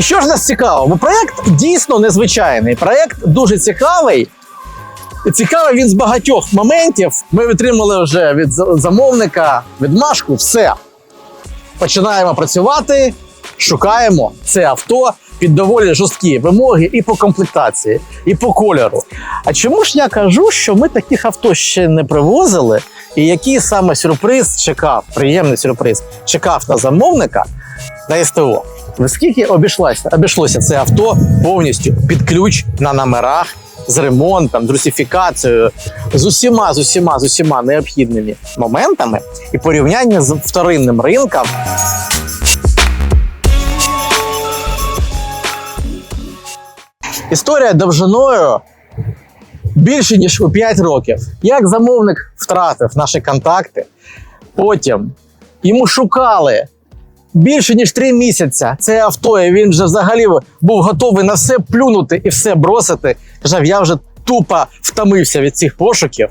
Що ж нас цікаво? Бо проєкт дійсно незвичайний. Проєкт дуже цікавий. Цікавий він з багатьох моментів. Ми отримали вже від за- замовника відмашку. Все. Починаємо працювати, шукаємо це авто під доволі жорсткі вимоги і по комплектації, і по кольору. А чому ж я кажу, що ми таких авто ще не привозили? І який саме сюрприз чекав, приємний сюрприз чекав на замовника на СТО? Наскільки обійшлося, обійшлося це авто повністю під ключ на номерах з ремонтом, з русифікацією, з усіма, з усіма, з усіма необхідними моментами і порівняння з вторинним ринком. Історія довжиною більше ніж у 5 років. Як замовник втратив наші контакти, потім йому шукали більше ніж 3 місяці це авто, і він вже взагалі був готовий на все плюнути і все бросити. Казав, я вже тупо втомився від цих пошуків.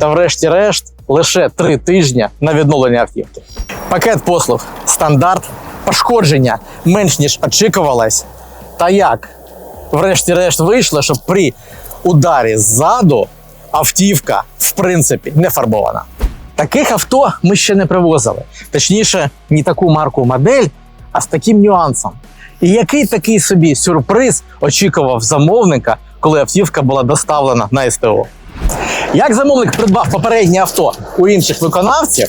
Та врешті-решт лише три тижні на відновлення автівки. Пакет послуг стандарт, пошкодження менш ніж очікувалось. Та як? Врешті-решт вийшло, що при ударі ззаду автівка в принципі не фарбована. Таких авто ми ще не привозили. Точніше, не таку марку модель, а з таким нюансом. І який такий собі сюрприз очікував замовника, коли автівка була доставлена на СТО? Як замовник придбав попереднє авто у інших виконавців,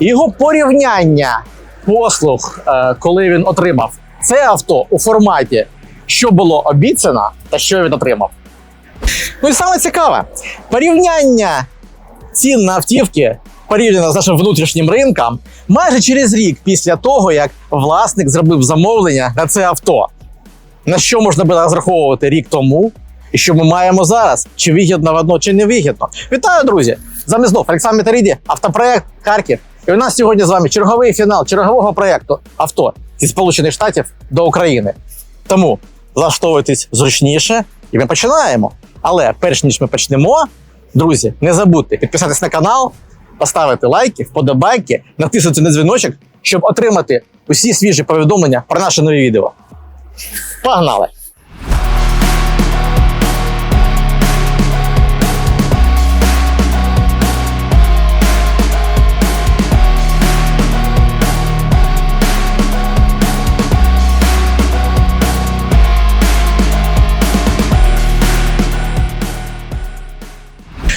його порівняння послуг, е, коли він отримав це авто у форматі, що було обіцяно, та що він отримав. Ну і саме цікаве, порівняння цін на автівки порівняно з нашим внутрішнім ринком майже через рік після того, як власник зробив замовлення на це авто. На що можна було розраховувати рік тому, і що ми маємо зараз? Чи вигідно в одно, чи не вигідно? Вітаю, друзі! З знов Олександр Метаріді, автопроект Харків. І у нас сьогодні з вами черговий фінал чергового проєкту авто зі Сполучених Штатів до України. Тому влаштовуйтесь зручніше, і ми починаємо. Але перш ніж ми почнемо, друзі, не забудьте підписатись на канал, поставити лайки, вподобайки, натиснути на дзвіночок, щоб отримати усі свіжі повідомлення про наше нові відео. Погнали!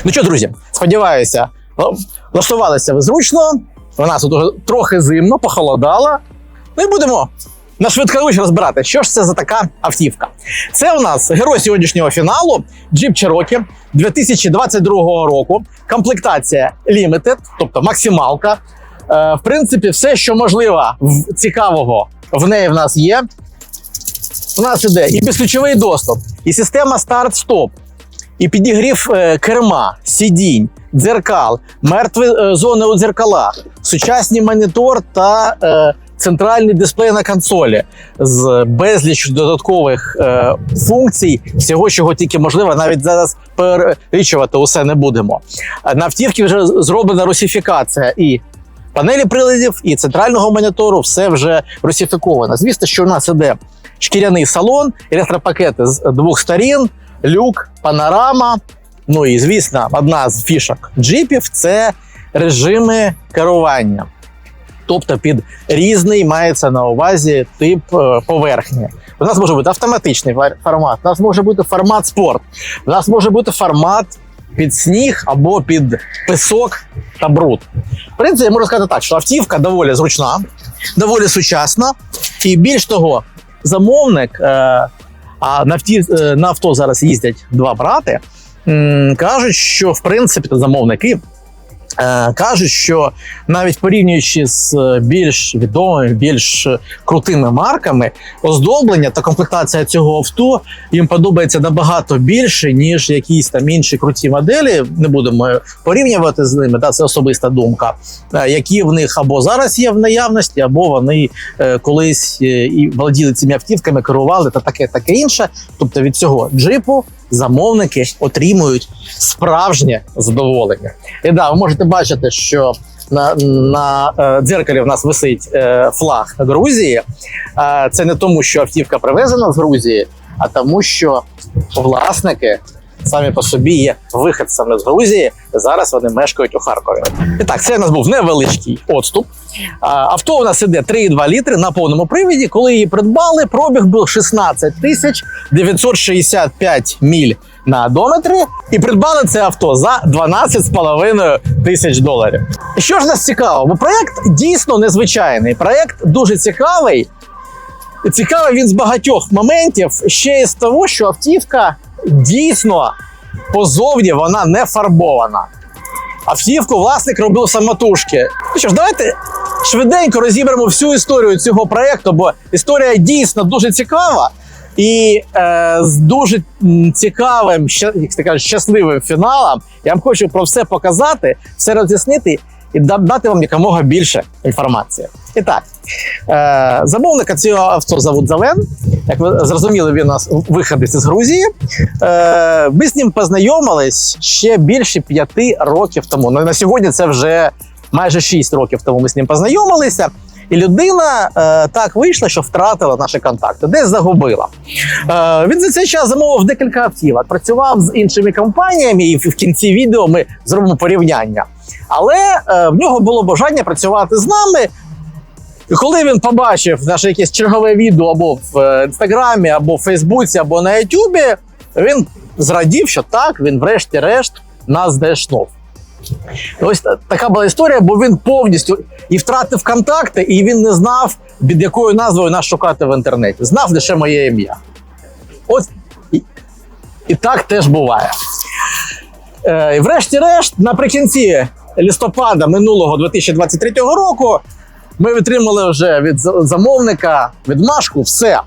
Ну що, друзі, сподіваюся, влаштувалися ви зручно. У нас тут трохи зимно, похолодало. Ну і будемо на швидкоруч розбирати, що ж це за така автівка. Це у нас герой сьогоднішнього фіналу Jeep Cherokee 2022 року. Комплектація Limited, тобто максималка. Е, в принципі, все, що можливо в цікавого в неї в нас є. У нас іде і безключовий доступ, і система старт-стоп, і підігрів е, керма, сидінь, дзеркал, мертві е, зони у дзеркалах, сучасний монітор та е, центральний дисплей на консолі з безліч додаткових е, функцій, всього, чого тільки можливо, навіть зараз перелічувати усе не будемо. Е, На автівці вже зроблена русифікація і панелі приладів, і центрального монітору все вже русифіковано. Звісно, що у нас іде шкіряний салон, електропакети з двох сторін, люк, панорама. Ну і звісно, одна з фішок джипів це режими керування. Тобто під різний мається на увазі тип е, поверхні. У нас може бути автоматичний формат, у нас може бути формат спорт, у нас може бути формат під сніг або під пісок та бруд. В принципі, я можу сказати так, що автівка доволі зручна, доволі сучасна, і більш того, замовник, е, а е, на авто зараз їздять два брати, кажуть, що в принципі замовники. Е, кажуть, що навіть порівнюючи з е, більш відомими, більш крутими марками, оздоблення та комплектація цього авто їм подобається набагато більше, ніж якісь там інші круті моделі. Не будемо порівнювати з ними, та це особиста думка, е, які в них або зараз є в наявності, або вони колись і володіли цими автівками, керували та таке, таке інше. Тобто від цього джипу замовники отримують справжнє задоволення. І да, ви можете бачити, що на, на е, дзеркалі в нас висить е, флаг Грузії. Е, це не тому, що автівка привезена з Грузії, а тому, що власники самі по собі є виходцями з Грузії. Зараз вони мешкають у Харкові. І так, це у нас був невеличкий відступ. Авто у нас іде 3,2 літри на повному привіді. Коли її придбали, пробіг був 16 тисяч 965 міль на одометрі. І придбали це авто за 12,5 тисяч доларів. І що ж нас цікаво? Бо проєкт дійсно незвичайний. Проєкт дуже цікавий. Цікавий він з багатьох моментів. Ще й з того, що автівка дійсно позовні вона не фарбована. Автівку власник робив самотужки. Ну що ж, давайте швиденько розіберемо всю історію цього проєкту, бо історія дійсно дуже цікава і е, з дуже цікавим, як кажеш, щасливим фіналом. Я вам хочу про все показати, все роз'яснити і дати вам якомога більше інформації. І так, е, замовника цього авто зовут Завен. Як ви зрозуміли, він у нас виходить з Грузії. Е, ми з ним познайомились ще більше п'яти років тому. Ну, на сьогодні це вже майже шість років тому ми з ним познайомилися. І людина е, так вийшла, що втратила наші контакти, десь загубила. Е, він за цей час замовив декілька автівок, працював з іншими компаніями, і в кінці відео ми зробимо порівняння. Але е, в нього було бажання працювати з нами. І коли він побачив наше якесь чергове відео або в е, інстаграмі, або в Фейсбуці, або на Ютубі, він зрадів, що так, він врешті-решт нас знайшов. Ось така була історія, бо він повністю і втратив контакти, і він не знав, під якою назвою нас шукати в інтернеті. Знав лише моє ім'я. От і, і так теж буває. Е, врешті-решт, наприкінці листопада минулого 2023 року, ми отримали вже від замовника відмашку. Все.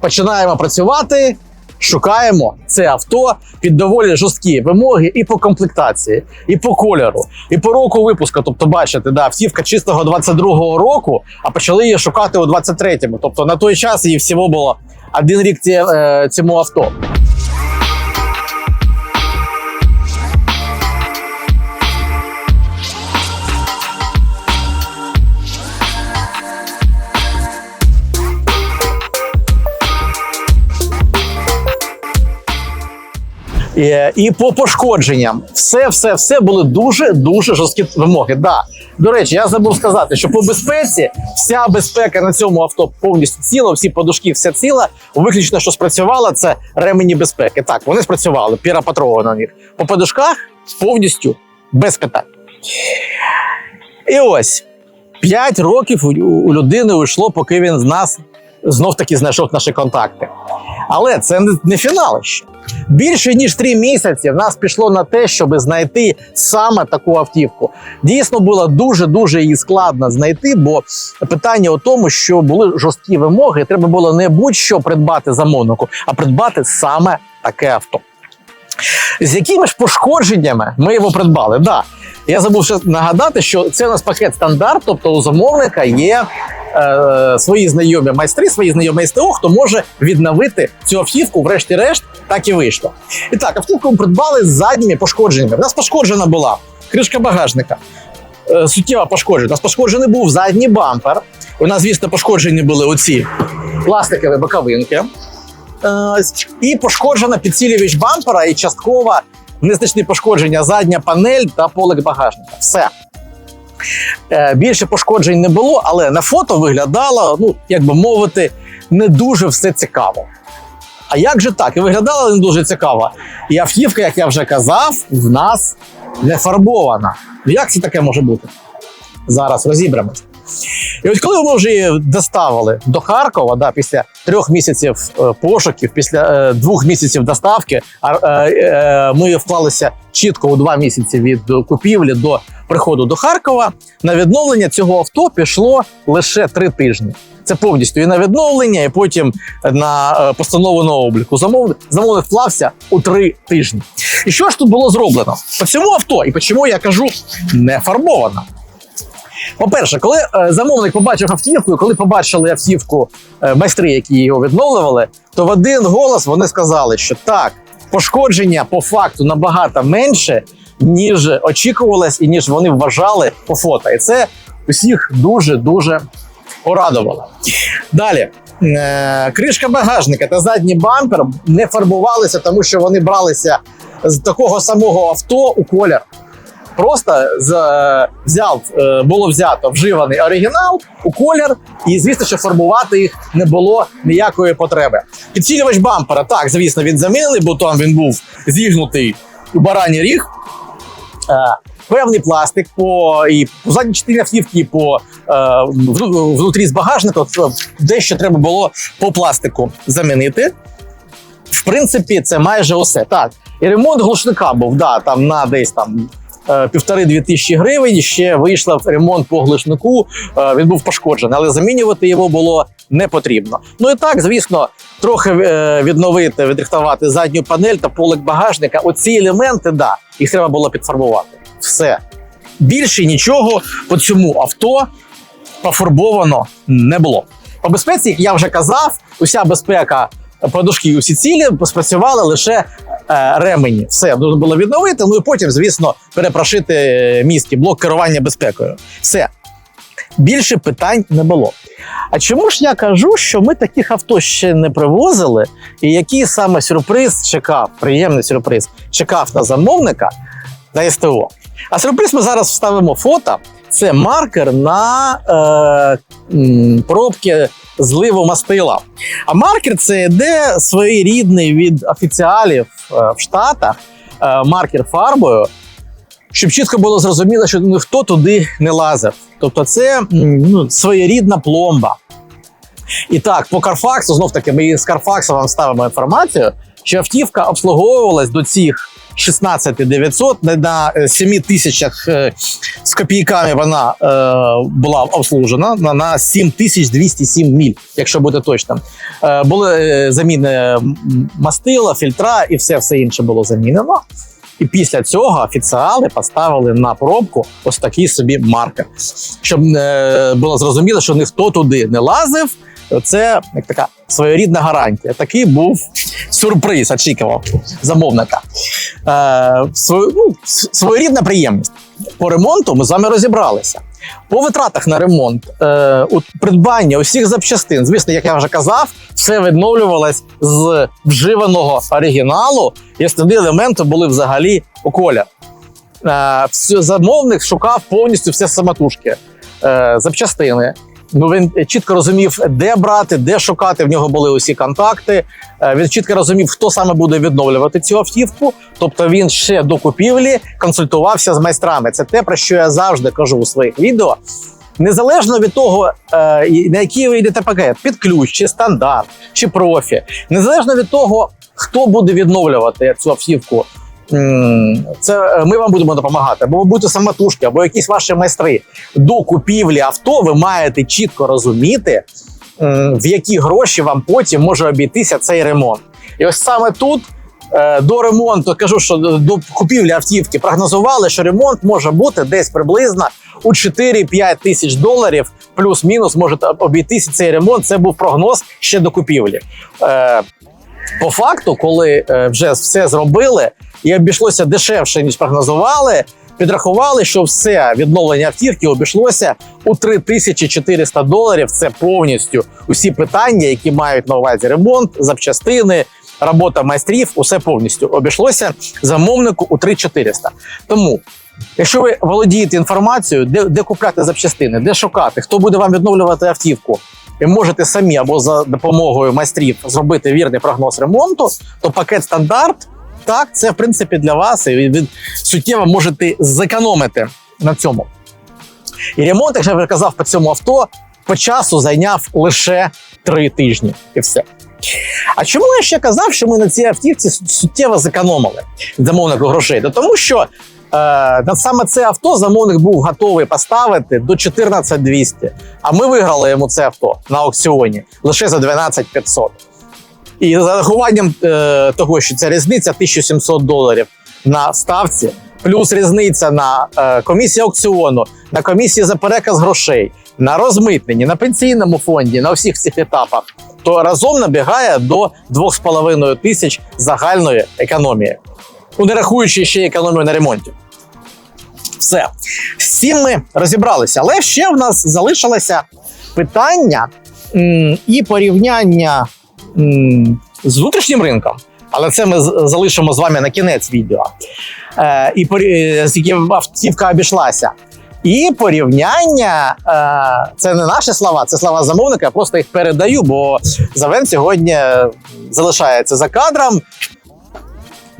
Починаємо працювати, шукаємо це авто під доволі жорсткі вимоги і по комплектації, і по кольору, і по року випуску. Тобто, бачите, да, автівка чистого 22-го року, а почали її шукати у 23-му. Тобто на той час їй всього було один рік е, цьому авто. І, і по пошкодженням, все, все, все були дуже дуже жорсткі вимоги. Да. До речі, я забув сказати, що по безпеці вся безпека на цьому авто повністю ціла, всі подушки, все ціла. Виключно, що спрацювало, це ремені безпеки. Так, вони спрацювали, піра Патрова на них. По подушках повністю без питань. І ось 5 років у людини уйшло, поки він з нас знов таки знайшов наші контакти. Але це не, фінал ще. Більше ніж три місяці в нас пішло на те, щоб знайти саме таку автівку. Дійсно було дуже дуже її складно знайти, бо питання у тому, що були жорсткі вимоги. Треба було не будь-що придбати замовнику, а придбати саме таке авто. З якими ж пошкодженнями ми його придбали? Да. Я забув ще нагадати, що це у нас пакет стандарт, тобто у замовника є е, свої знайомі майстри, свої знайомі СТО, хто може відновити цю автівку, врешті-решт, так і вийшло. І так, автівку ми придбали з задніми пошкодженнями. У нас пошкоджена була кришка багажника. Е, суттєво пошкоджена. У нас пошкоджений був задній бампер. У нас, звісно, пошкоджені були оці пластикові боковинки. Е, і пошкоджена підсилювач бампера і частково незначні пошкодження задня панель та полик багажника. Все. Е, Більше пошкоджень не було, але на фото виглядало, ну, як би мовити, не дуже все цікаво. А як же так? І виглядало не дуже цікаво. І автівка, як я вже казав, в нас не фарбована. Як це таке може бути? Зараз розібремось. І от коли ми вже її доставили до Харкова, да, після трьох місяців е, пошуків, після е, двох місяців доставки, а, е, е, ми вклалися чітко у два місяці від купівлі до приходу до Харкова. На відновлення цього авто пішло лише три тижні. Це повністю і на відновлення, і потім на е, постанову на обліку. Замовник, замовник вклався у три тижні. І що ж тут було зроблено? По цьому авто, і чому я кажу, не фарбовано. По-перше, коли е, замовник побачив автівку, коли побачили автівку е, майстри, які його відновлювали, то в один голос вони сказали, що так, пошкодження по факту набагато менше, ніж очікувалось і ніж вони вважали по фото. І це усіх дуже дуже порадувало. Далі. Е, Кришка багажника та задній бампер не фарбувалися, тому що вони бралися з такого самого авто у колір. Просто е, взяв, е, було взято вживаний оригінал у колір, і звісно, що фарбувати їх не було ніякої потреби. Підсилювач бампера, так, звісно, він замінили, бо там він був зігнутий у барані ріг. Е, Певний пластик по і по задній частині автівки, по е, внутрі з багажника, дещо треба було по пластику замінити. В принципі, це майже усе. Так, і ремонт глушника був, да, там на десь там півтори-дві тисячі гривень. Ще вийшов ремонт по глушнику. е, Він був пошкоджений, але замінювати його було не потрібно. Ну і так, звісно, трохи е, відновити, відрихтувати задню панель та полик багажника. Оці елементи, да, їх треба було підфарбувати. Все. Більше нічого по цьому авто пофарбовано не було. По безпеці, як я вже казав, уся безпека подушки усі цілі спрацювали лише е, ремені. Все треба було відновити. Ну і потім, звісно, перепрошити е, мізки, блок керування безпекою. Все. Більше питань не було. А чому ж я кажу, що ми таких авто ще не привозили, і який саме сюрприз чекав, приємний сюрприз чекав на замовника на СТО? А сюрприз ми зараз вставимо фото. Це маркер на е, пробки зливу мастила. А маркер це йде своєрідний від офіціалів е, в Штатах, е, маркер фарбою, щоб чітко було зрозуміло, що ніхто туди не лазив. Тобто, це ну, своєрідна пломба. І так, по Карфаксу, знов таки, ми з Карфаксу вам ставимо інформацію, що автівка обслуговувалась до цих 16 900, на е, 7 тисячах е, з копійками вона е, була обслужена на, на 7207 міль, якщо бути точним. Е, були е, заміни мастила, фільтра і все, все інше було замінено. І після цього офіціали поставили на пробку ось такий собі маркер, щоб е, було зрозуміло, що ніхто туди не лазив. Це як така своєрідна гарантія. Такий був сюрприз, очікував замовника. Е, свою, ну, своєрідна приємність. По ремонту ми з вами розібралися. По витратах на ремонт, е, придбання усіх запчастин, звісно, як я вже казав, все відновлювалось з вживаного оригіналу, і основні елементи були взагалі у колір. Е, замовник шукав повністю все самотужки, е, запчастини. Ну, він чітко розумів, де брати, де шукати. В нього були усі контакти. Е, Він чітко розумів, хто саме буде відновлювати цю автівку. Тобто він ще до купівлі консультувався з майстрами. Це те, про що я завжди кажу у своїх відео. Незалежно від того, е, на який ви йдете пакет, під ключ, чи стандарт, чи профі, незалежно від того, хто буде відновлювати цю автівку. Це е, ми вам будемо допомагати, або ви будете самотужки, або якісь ваші майстри. До купівлі авто ви маєте чітко розуміти, в які гроші вам потім може обійтися цей ремонт. І ось саме тут. е, До ремонту кажу, що до купівлі автівки прогнозували, що ремонт може бути десь приблизно у 4-5 тисяч доларів, плюс-мінус може обійтися цей ремонт. Це був прогноз ще до купівлі. По факту, коли е, вже все зробили і обійшлося дешевше, ніж прогнозували, підрахували, що все відновлення автівки обійшлося у 3400 доларів. Це повністю усі питання, які мають на увазі ремонт, запчастини. Робота майстрів, усе повністю обійшлося замовнику у 3400. Тому, якщо ви володієте інформацією, де, де купляти запчастини, де шукати, хто буде вам відновлювати автівку, і можете самі або за допомогою майстрів зробити вірний прогноз ремонту, то пакет стандарт так, це в принципі для вас, і ви суттєво можете зекономити на цьому. І ремонт, як я вже казав, по цьому авто по часу зайняв лише три тижні, і все. А чому я ще казав, що ми на цій автівці суттєво зекономили замовнику грошей? Та тому що саме це авто замовник був готовий поставити до 14200, а ми виграли йому це авто на аукціоні лише за 12500. І за рахуванням е, того, що ця різниця 1700 доларів на ставці, плюс різниця на е, комісії аукціону, на комісії за переказ грошей, на розмитненні, на пенсійному фонді, на всіх цих етапах, то разом набігає до 2,5 тисяч загальної економії, ну не рахуючи ще економію на ремонті. Все. З ми розібралися. Але ще в нас залишилося питання м, і порівняння м, з внутрішнім ринком. Але це ми залишимо з вами на кінець відео. Е, і е, з яким автівка обійшлася. І порівняння е, це не наші слова, це слова замовника. Я просто їх передаю, бо Завен сьогодні залишається за кадром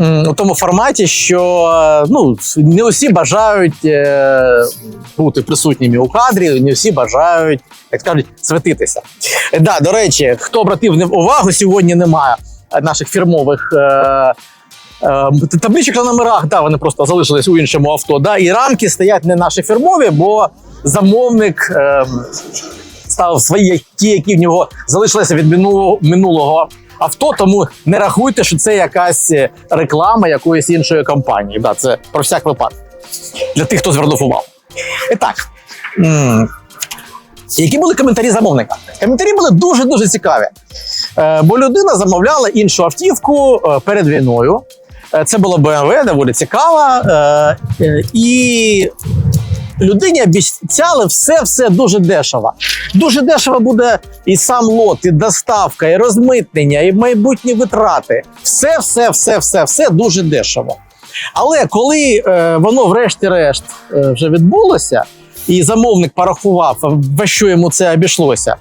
у тому форматі, що е, ну, не усі бажають е, бути присутніми у кадрі, не всі бажають, як кажуть, святитися. Е, Да, до речі, хто обратив увагу, сьогодні немає наших фірмових. Е, Табличок на номерах, да, вони просто залишились у іншому авто. Да, і рамки стоять не наші фірмові, бо замовник е, ставив свої, ті, які в нього залишилися від минулого авто. Тому не рахуйте, що це якась е, реклама якоїсь іншої компанії. Да, це про всяк випадок. Для тих, хто звернув увагу. І так. Які були коментарі замовника? Коментарі були дуже дуже цікаві. Е, бо людина замовляла іншу автівку е, перед війною. Це було BMW, доволі цікаво. І людині обіцяли все-все дуже дешево. Дуже дешево буде і сам лот, і доставка, і розмитнення, і майбутні витрати. Все, все, все, все, все дуже дешево. Але коли е, воно, врешті-решт, е, вже відбулося, і замовник порахував, во що йому це обійшлося,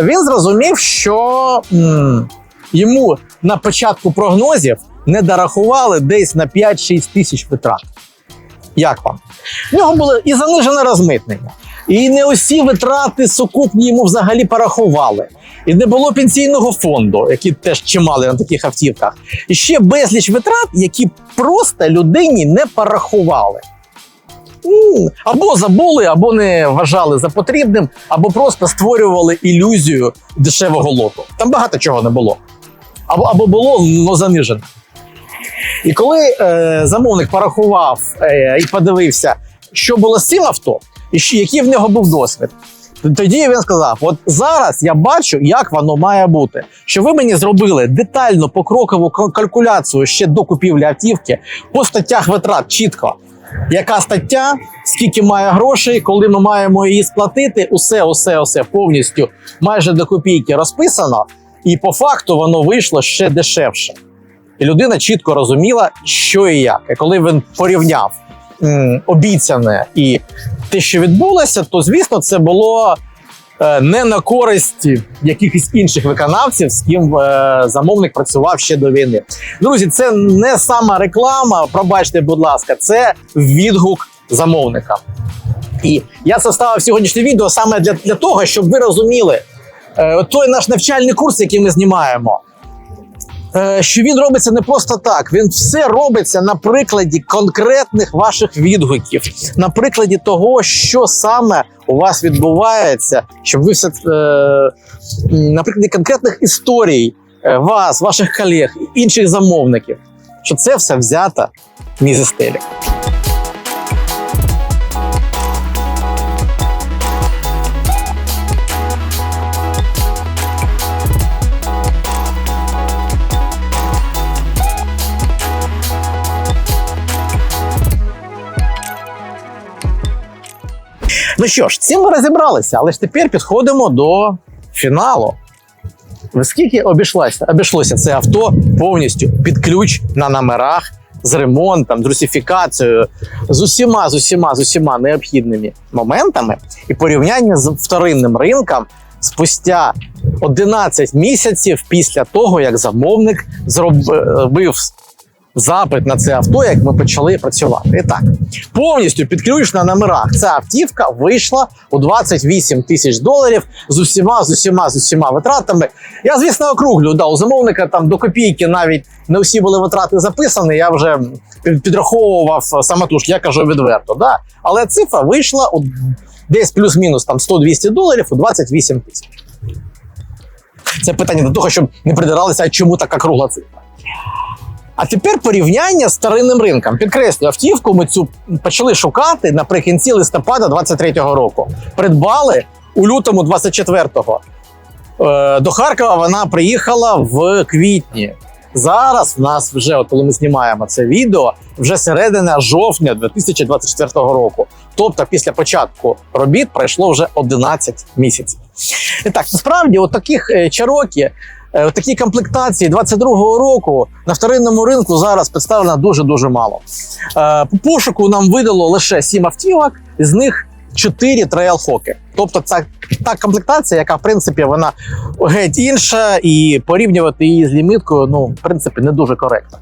він зрозумів, що м, йому на початку прогнозів не дорахували десь на 5-6 тисяч витрат. Як вам? В нього було і занижене розмитнення, і не усі витрати сукупні йому взагалі порахували. І не було пенсійного фонду, який теж чимали на таких автівках. І ще безліч витрат, які просто людині не порахували. Або забули, або не вважали за потрібним, або просто створювали ілюзію дешевого лоту. Там багато чого не було. Або, було, але занижено. І коли е, замовник порахував е, і подивився, що було з цим авто, і який в нього був досвід, тоді він сказав: от зараз я бачу, як воно має бути. Що ви мені зробили детальну покрокову калькуляцію ще до купівлі автівки по статтях витрат чітко. Яка стаття, скільки має грошей, коли ми маємо її сплатити, усе, усе, усе повністю майже до копійки розписано, і по факту воно вийшло ще дешевше. І людина чітко розуміла, що і як. І коли він порівняв м, обіцяне і те, що відбулося, то звісно, це було е, не на користь якихось інших виконавців, з ким е, замовник працював ще до війни. Друзі, це не сама реклама. Пробачте, будь ласка, це відгук замовника. І я составив сьогоднішнє відео саме для, для того, щоб ви розуміли е, той наш навчальний курс, який ми знімаємо. Е, Що він робиться не просто так, він все робиться на прикладі конкретних ваших відгуків, на прикладі того, що саме у вас відбувається, щоб ви все е, на прикладі конкретних історій е, вас, ваших колег, інших замовників, що це все взято не Ну що ж, цим ми розібралися, але ж тепер підходимо до фіналу. Скільки обійшлося, обійшлося це авто повністю під ключ на номерах з ремонтом, з русифікацією, з усіма, з усіма, з усіма необхідними моментами і порівняння з вторинним ринком спустя 11 місяців після того, як замовник зробив запит на це авто, як ми почали працювати. І так, повністю під на номерах ця автівка вийшла у 28 тисяч доларів з усіма, з усіма, з усіма витратами. Я, звісно, округлю. Да, у замовника там до копійки навіть не всі були витрати записані. Я вже підраховував самотужки, я кажу відверто. Да? Але цифра вийшла у десь плюс-мінус там 100-200 доларів у 28 тисяч. Це питання до того, щоб не придиралися, чому така кругла цифра. А тепер порівняння з старинним ринком. Підкреслю, автівку ми цю почали шукати наприкінці листопада 23-го року. Придбали у лютому 24-го. Е, До Харкова вона приїхала в квітні. Зараз в нас вже, от коли ми знімаємо це відео, вже середина жовтня 2024 року. Тобто, після початку робіт пройшло вже 11 місяців. І так, насправді, от таких е, чарокі, е, от такі комплектації 22-го року на вторинному ринку зараз представлено дуже дуже мало. Е, По пошуку нам видало лише 7 автівок, з них 4 трейл-хоки. Тобто, це та комплектація, яка в принципі вона геть інша, і порівнювати її з ліміткою, ну, в принципі, не дуже коректно.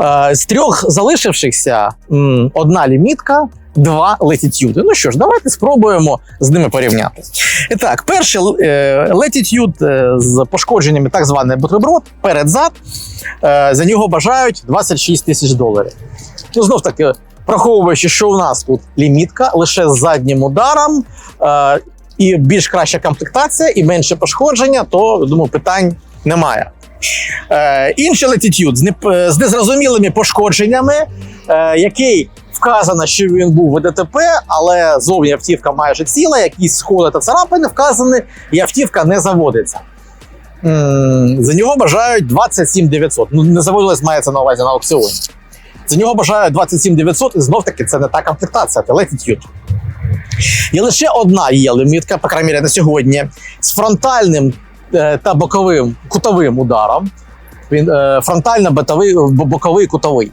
Е, З трьох залишившихся одна лімітка, два летітюди. Ну що ж, давайте спробуємо з ними порівняти. І так, перший летітюд е, з пошкодженнями, так званий бутерброд, перед-зад. Е, За нього бажають 26 тисяч доларів. Ну, знов таки, враховуючи, що у нас тут лімітка лише з заднім ударом. Е, і більш краща комплектація, і менше пошкодження, то думаю, питань немає. Е, інший летітюд з незрозумілими пошкодженнями, е, який вказано, що він був в ДТП, але зовні автівка майже ціла, якісь сходи та царапини вказані, і автівка не заводиться. За нього бажають 27 900. Ну, не заводилась, мається на увазі на аукціоні. За нього бажають 27 900, і знов таки це не та комплектація, це летітюд. І лише одна є лімітка, по крайній мірі на сьогодні, з фронтальним е, та боковим кутовим ударом. Він е, фронтально-боковий боковий кутовий.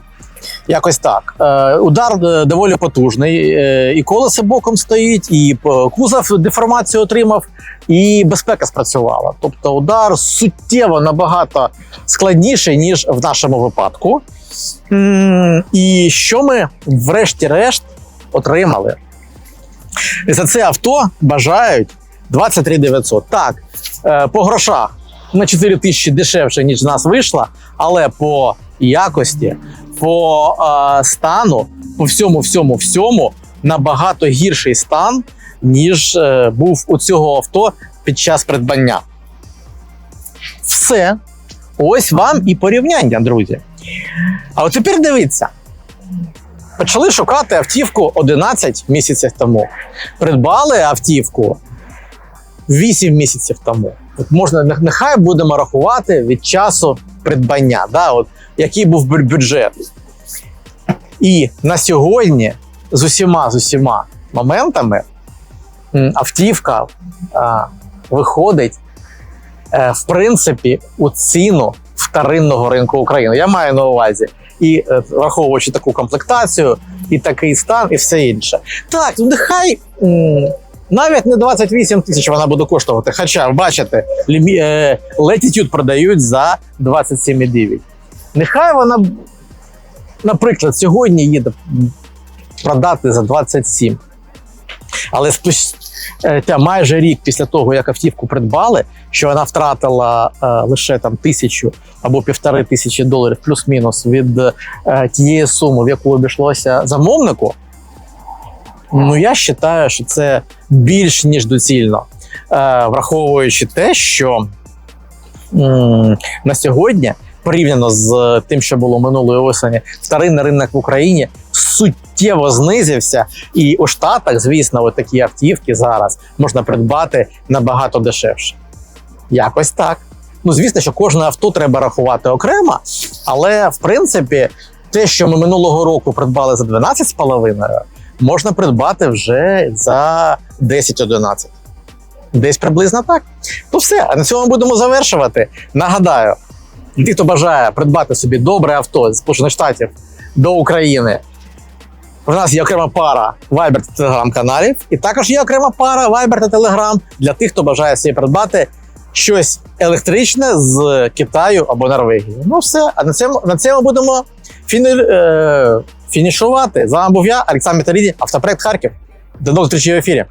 Якось так. Е, удар е, доволі потужний. Е, і колесо боком стоїть, і е, кузов деформацію отримав, і безпека спрацювала. Тобто удар суттєво набагато складніший, ніж в нашому випадку. І що ми, врешті-решт, отримали? І за це авто бажають 23 900. Так, е, по грошах на 4 тисячі дешевше, ніж з нас вийшло, але по якості, по е, стану, по всьому, всьому, всьому набагато гірший стан, ніж е, був у цього авто під час придбання. Все. Ось вам і порівняння, друзі. А от тепер дивіться. Почали шукати автівку 11 місяців тому. Придбали автівку 8 місяців тому. От можна нехай будемо рахувати від часу придбання, да, от, який був бю- бюджет. І на сьогодні з усіма з усіма моментами автівка а, виходить, е, в принципі, у ціну вторинного ринку України. Я маю на увазі. І е, враховуючи таку комплектацію, і такий стан, і все інше. Так, ну нехай навіть не 28 тисяч вона буде коштувати. Хоча, бачите, лімі, е, Latitude продають за 27,9. Нехай вона, наприклад, сьогодні їде продати за 27. Але спустя майже рік після того, як автівку придбали, що вона втратила е, лише там тисячу або півтори тисячі доларів, плюс-мінус від е, тієї суми, в яку обійшлося замовнику. Ну я вважаю, що це більш ніж доцільно, е, враховуючи те, що на сьогодні, порівняно з тим, що було минулої осені, вторинний ринок в Україні суттєво знизився, і у Штатах, звісно, от такі автівки зараз можна придбати набагато дешевше. Якось так. Ну, звісно, що кожне авто треба рахувати окремо, але в принципі, те, що ми минулого року придбали за 12,5, можна придбати вже за 10-11. Десь приблизно так. Ну все, а на цьому будемо завершувати. Нагадаю, ті, хто бажає придбати собі добре авто з Сполучених Штатів до України. У нас є окрема пара Viber та Telegram каналів, і також є окрема пара Viber та Telegram для тих, хто бажає собі придбати щось електричне з Китаю або Норвегії. Ну все, а на цьому, на цьому будемо фіні, е, фінішувати. З вами був я, Олександр Металіді, автопроект Харків. До нових зустрічей в ефірі.